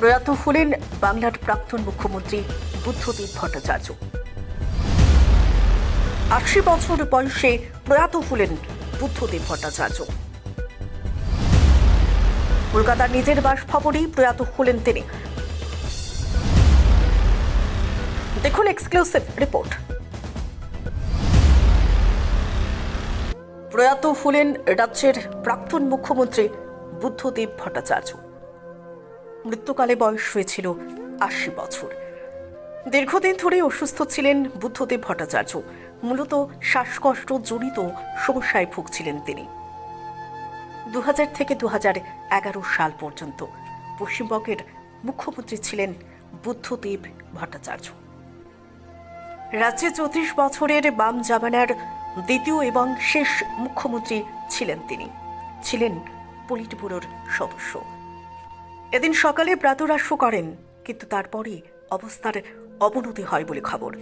প্রয়াত হলেন বাংলার প্রাক্তন মুখ্যমন্ত্রী বুদ্ধদেব ভট্টাচার্য। আশি বছর বয়সে প্রয়াত হলেন বুদ্ধদেব ভট্টাচার্য। কলকাতার নিজের বাসভবনেই প্রয়াত হলেন তিনি। দেখুন এক্সক্লুসিভ রিপোর্ট প্রয়াত হলেন রাজ্যের প্রাক্তন মুখ্যমন্ত্রী বুদ্ধদেব ভট্টাচার্য। মৃত্যুকালে বয়স হয়েছিল আশি বছর। দীর্ঘদিন ধরে অসুস্থ ছিলেন বুদ্ধদেব ভট্টাচার্য। মূলত শ্বাসকষ্ট জনিত সমস্যায় ভুগছিলেন তিনি। দু হাজার থেকে দু হাজার এগারো সাল পর্যন্ত পশ্চিমবঙ্গের মুখ্যমন্ত্রী ছিলেন বুদ্ধদেব ভট্টাচার্য। রাজ্যে চৌত্রিশ বছরের বাম জামানার দ্বিতীয় এবং শেষ মুখ্যমন্ত্রী ছিলেন তিনি। ছিলেন পলিট ব্যুরোর সদস্য। এদিন সকালে প্রাতরাশ্য করেন, কিন্তু তারপরই অবস্থার অবনতি হয় বলে খবর।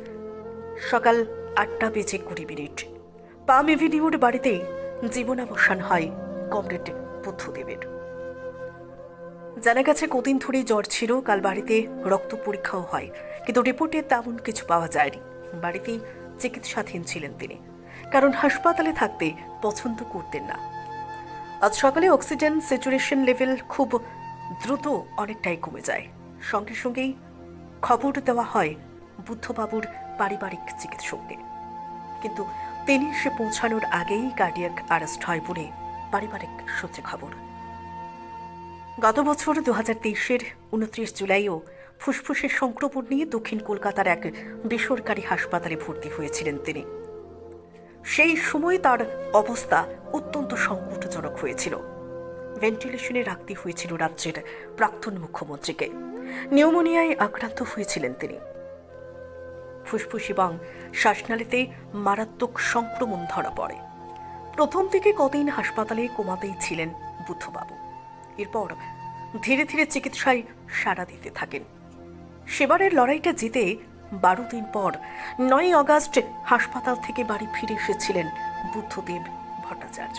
সকাল আটটা বেজে কুড়ি মিনিট। পাম এভিনিউর বাড়িতে জীবনাবসান হয় কমরেড বুদ্ধদেবের। জানা গেছে, কদিন ধরেই জ্বর ছিল, কাল বাড়িতে রক্ত পরীক্ষাও হয়, কিন্তু রিপোর্টে তেমন কিছু পাওয়া যায়নি। বাড়িতেই চিকিৎসাধীন ছিলেন তিনি। কারণ হাসপাতালে থাকতে পছন্দ করতেন না। আজ সকালে অক্সিজেন স্যাচুরেশন লেভেল খুব দ্রুত অনেকটাই কমে যায়। সঙ্গে সঙ্গেই খবর দেওয়া হয় বুদ্ধবাবুর পারিবারিক চিকিৎসককে। কিন্তু তিনি সে পৌঁছানোর আগেই কার্ডিয়াক আরেস্ট হয় বলে পারিবারিক সূত্রে খবর। গত বছর দু হাজার তেইশের উনত্রিশ জুলাইও ফুসফুসের সংক্রমণ নিয়ে দক্ষিণ কলকাতার এক বেসরকারি হাসপাতালে ভর্তি হয়েছিলেন তিনি। সেই সময় তার অবস্থা অত্যন্ত সংকটজনক হয়েছিল। ভেন্টিলেশনে রাখতে হয়েছিল রাজ্যের প্রাক্তন মুখ্যমন্ত্রীকে। নিউমোনিয়ায় আক্রান্ত হয়েছিলেন তিনি। ফুসফুস এবং শ্বাসনালীতে মারাত্মক সংক্রমণ ধরা পড়ে। প্রথম থেকে কদিন হাসপাতালে কোমাতেই ছিলেন বুদ্ধবাবু। এরপর ধীরে ধীরে চিকিৎসায় সাড়া দিতে থাকেন। সেবারের লড়াইটা জিতে বারো দিন পর নয় অগাস্ট হাসপাতাল থেকে বাড়ি ফিরে এসেছিলেন বুদ্ধদেব ভট্টাচার্য।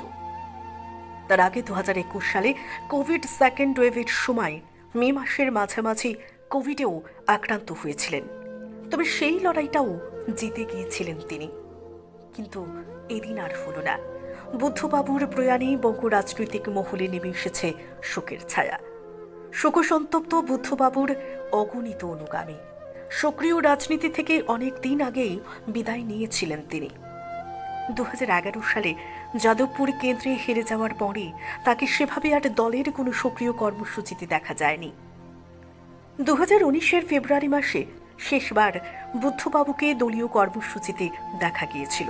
তার আগে দু হাজার একুশ সালে কোভিড সেকেন্ড ওয়েভের সময় মে মাসের মাঝামাঝি কোভিডেও আক্রান্ত হয়েছিলেন। তবে সেই লড়াইটাও জিতে গিয়েছিলেন তিনি। কিন্তু এদিন আর হল না। বুদ্ধবাবুর প্রয়াণে বঙ্গ রাজনৈতিক মহলে নেমে এসেছে শোকের ছায়া। শোকসন্তপ্ত বুদ্ধবাবুর অগণিত অনুগামী। সক্রিয় রাজনীতি থেকে অনেক দিন আগেই বিদায় নিয়েছিলেন তিনি। দু হাজার এগারো সালে যাদবপুর কেন্দ্রে হেরে যাওয়ার পরে তাকে সেভাবে আর দলের কোনো সক্রিয় কর্মসূচিতে দেখা যায়নি। দু হাজার উনিশের ফেব্রুয়ারি মাসে শেষবার বুদ্ধবাবুকে দলীয় কর্মসূচিতে দেখা গিয়েছিল।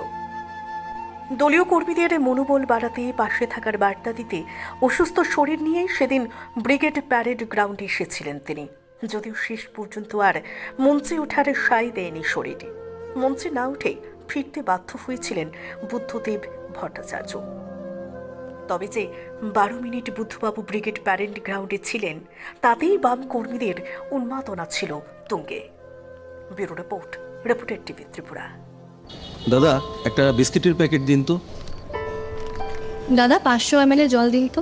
দলীয় কর্মীদের মনোবল বাড়াতে পাশে থাকার বার্তা দিতে অসুস্থ শরীর নিয়েই সেদিন ব্রিগেড প্যারেড গ্রাউন্ডে এসেছিলেন তিনি। যদিও শেষ পর্যন্ত আর মঞ্চে ওঠার সাই দেয়নি শরীরে মঞ্চে না উঠে ফিরতে বাধ্য হয়েছিলেন বুদ্ধদেব ভট্টাচার্য। তবে যে বারো মিনিট বুদ্ধবাবু ব্রিগেড প্যারেড গ্রাউন্ডে ছিলেন তাতেই বাম কর্মীদের উন্মাদনা ছিল তুঙ্গে। ব্যুরো রিপোর্ট রিপোর্টের টিভি ত্রিপুরা। দাদা একটা বিস্কিটের প্যাকেট দিন তো। দাদা পাঁচশো এম জল দিন তো।